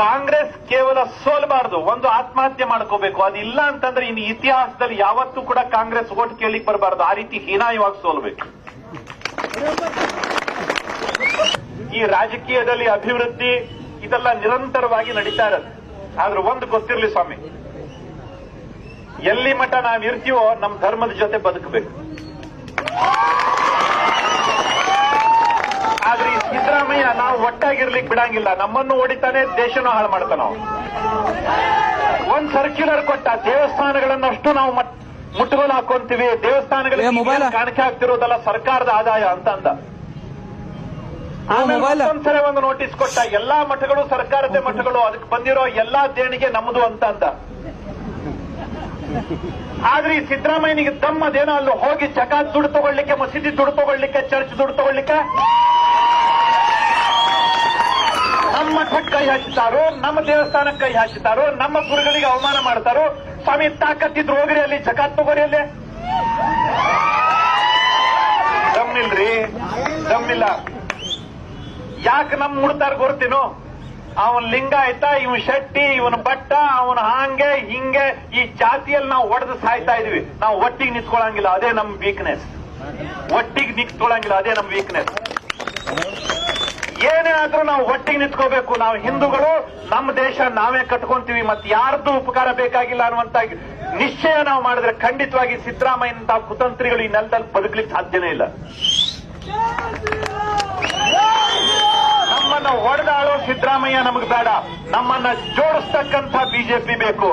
ಕಾಂಗ್ರೆಸ್ ಕೇವಲ ಸೋಲ್ಬಾರ್ದು, ಒಂದು ಆತ್ಮಹತ್ಯೆ ಮಾಡ್ಕೋಬೇಕು. ಅದಿಲ್ಲ ಅಂತಂದ್ರೆ ಇನ್ನು ಇತಿಹಾಸದಲ್ಲಿ ಯಾವತ್ತೂ ಕೂಡ ಕಾಂಗ್ರೆಸ್ ಓಟ್ ಕೇಳಿಕ್ ಬರಬಾರ್ದು. ಆ ರೀತಿ ಹೀನಾಯವಾಗಿ ಸೋಲ್ಬೇಕು. ಈ ರಾಜಕೀಯದಲ್ಲಿ ಅಭಿವೃದ್ಧಿ, ಇದೆಲ್ಲ ನಿರಂತರವಾಗಿ ನಡೀತಾ ಇರೋದು. ಆದ್ರೆ ಒಂದು ಗೊತ್ತಿರ್ಲಿ ಸ್ವಾಮಿ, ಎಲ್ಲಿ ಮಠ ನಾವಿರ್ತೀವೋ ನಮ್ಮ ನಮ್ ಧರ್ಮದ ಜೊತೆ ಬದುಕಬೇಕು ಆದ್ರೆ ಈ ಸಿದ್ದರಾಮಯ್ಯ ನಾವು ಒಟ್ಟಾಗಿರ್ಲಿಕ್ಕೆ ಬಿಡಂಗಿಲ್ಲ. ನಮ್ಮನ್ನು ಹೊಡಿತಾನೆ ದೇಶನೂ ಹಾಳು ಮಾಡ್ತಾನ. ಒಂದ್ ಸರ್ಕ್ಯುಲರ್ ಕೊಟ್ಟ ದೇವಸ್ಥಾನಗಳನ್ನಷ್ಟು ನಾವು ಮಟ್- ಮುಟ್ಟುಗೋಲು ಹಾಕೊಂತೀವಿ. ದೇವಸ್ಥಾನಗಳಿಗೆ ಕಾಣಿಕೆ ಆಗ್ತಿರೋದಲ್ಲ ಸರ್ಕಾರದ ಆದಾಯ ಅಂತ ಅಂದ. ಒಂದ್ಸರಿ? ಒಂದು ನೋಟಿಸ್ ಕೊಟ್ಟ ಎಲ್ಲಾ ಮಠಗಳು ಸರ್ಕಾರದ ಮಠಗಳು ಅದಕ್ಕೆ ಬಂದಿರೋ ಎಲ್ಲಾ ದೇಣಿಗೆ ನಮ್ಮದು ಅಂತ ಅಂದ. ಆದ್ರೆ ಈ ಸಿದ್ದರಾಮಯ್ಯನಿಗೆ ತಮ್ಮದೇನೋ ಅಲ್ಲಿ ಹೋಗಿ ಜಕಾತ್ ದುಡ್ಡು ತಗೊಳ್ಳಿಕ್ಕೆ ಮಸೀದಿ ದುಡ್ಡು ತಗೊಳ್ಳಿಕ್ಕೆ ಚರ್ಚ್ ದುಡ್ಡು ತಗೊಳ್ಳಿಕ್ಕೆ? ಮಠಕ್ಕೆ ಕೈ ಹಾಕಿತಾರೋ ನಮ್ಮ ದೇವಸ್ಥಾನಕ್ಕೆ ಕೈ ಹಾಕಿತಾರೋ ನಮ್ಮ ಗುರುಗಳಿಗೆ ಅವಮಾನ ಮಾಡ್ತಾರೋ, ಸ್ವಾಮಿ ತಾಕತ್ತಿದ್ರು ಹೋಗ್ರಿ ಅಲ್ಲಿ ಜಕಾತ್ ತಗೋರಿ ಅಲ್ಲಿ ದಮ್ಮಿಲ್ರಿ ದಮ್ಮಿಲ್ಲ ಯಾಕೆ ನಮ್ ಮುಡ್ತಾರ ಗೊರ್ತೀನೋ? ಅವನ್ ಲಿಂಗಾಯತ ಇವನ್ ಶೆಟ್ಟಿ, ಇವನ್ ಬಟ್ಟ, ಅವನ್ ಹಾಂಗೆ, ಹಿಂಗೆ, ಈ ಜಾತಿಯಲ್ಲಿ ನಾವು ಒಡೆದು ಸಾಯ್ತಾ ಇದೀವಿ. ನಾವು ಒಟ್ಟಿಗೆ ನಿಂತ್ಕೊಳಂಗಿಲ್ಲ, ಅದೇ ನಮ್ ವೀಕ್ನೆಸ್ ಒಟ್ಟಿಗೆ ನಿಂತ್ಕೊಳ್ಳಂಗಿಲ್ಲ ಅದೇ ನಮ್ ವೀಕ್ನೆಸ್ ಏನೇ ಆದ್ರೂ ನಾವು ಒಟ್ಟಿಗೆ ನಿಂತ್ಕೋಬೇಕು? ನಾವು ಹಿಂದೂಗಳು, ನಮ್ಮ ದೇಶ ನಾವೇ ಕಟ್ಕೊಂತೀವಿ ಮತ್ತೆ ಯಾರ್ದು ಉಪಕಾರ ಬೇಕಾಗಿಲ್ಲ ಅನ್ನುವಂತ ನಿಶ್ಚಯ ನಾವು ಮಾಡಿದ್ರೆ ಖಂಡಿತವಾಗಿ ಸಿದ್ದರಾಮಯ್ಯನಂತಹ ಕುತಂತ್ರಿಗಳು ಈ ನೆಲದಲ್ಲಿ ಬದುಕಲಿಕ್ಕೆ ಸಾಧ್ಯನೇ ಇಲ್ಲ. ನಮ್ಮನ್ನ ಹೊಡೆದಾಳೋ ಸಿದ್ದರಾಮಯ್ಯ ನಮಗೆ ಬೇಡ. ನಮ್ಮನ್ನ ಜೋಡಿಸ್ತಕ್ಕಂಥ ಬಿಜೆಪಿ ಬೇಕು.